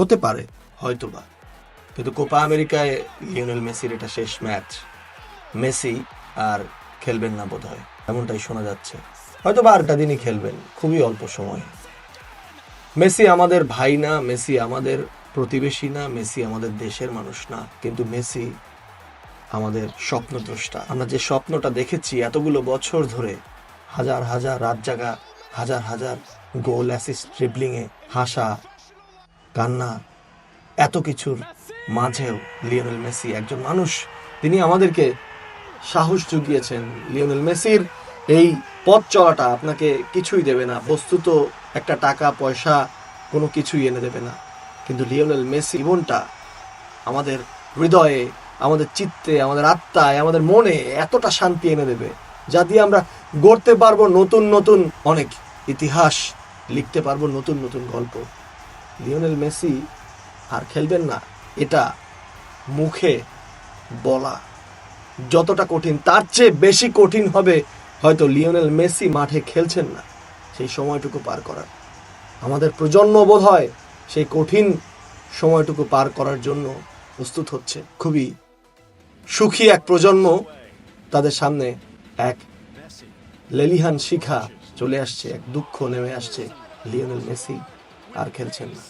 হতে পারে, হয়তোবা। কিন্তু কোপা আমেরিকায় লিওনেল মেসির এটা শেষ ম্যাচ। মেসি আর খেলবেন না বোধ হয় এমনটাই শোনা যাচ্ছে। হয়তো বা আরেকটা দিনই খেলবেন, খুবই অল্প সময়। মেসি আমাদের ভাই না, মেসি আমাদের প্রতিবেশী না, মেসি আমাদের দেশের মানুষ না, কিন্তু মেসি আমাদের স্বপ্নদ্রষ্টা। আমরা যে স্বপ্নটা দেখেছি এতগুলো বছর ধরে, হাজার হাজার রাত জাগা, হাজার হাজার গোল অ্যাসিস্ট ড্রিবলিংয়ে হাসা কান্না এত কিছুর মাঝেও লিওনেল মেসি একজন মানুষ। তিনি আমাদেরকে সাহস জুগিয়েছেন লিওনেল মেসির এই পথ চলাটা। আপনাকে কিছুই দেবে না। বস্তুত একটা টাকা, পয়সা, কোনো কিছুই এনে দেবে না। কিন্তু লিওনেল মেসি জীবনটা আমাদের হৃদয়ে, আমাদের চিত্তে, আমাদের আত্মায়, আমাদের মনে এতটা শান্তি এনে দেবে, যা দিয়ে আমরা গড়তে পারব নতুন নতুন অনেক ইতিহাস, লিখতে পারব নতুন নতুন গল্প। লিওনেল মেসি আর খেলবেন না। এটা মুখে বলা যতটা কঠিন, তার চেয়ে বেশি কঠিন হবে হয়তো লিওনেল মেসি মাঠে খেলছেন না সেই সময়টুকু পার করার। আমাদের প্রজন্ম বোধ হয় সেই কঠিন সময়টুকু পার করার জন্য প্রস্তুত হচ্ছে। খুবই সুখী এক প্রজন্ম, তাদের সামনে এক লেলিহান শিখা চলে আসছে, এক দুঃখ নেমে আসছে লিওনেল মেসি। আর খেলছেন না।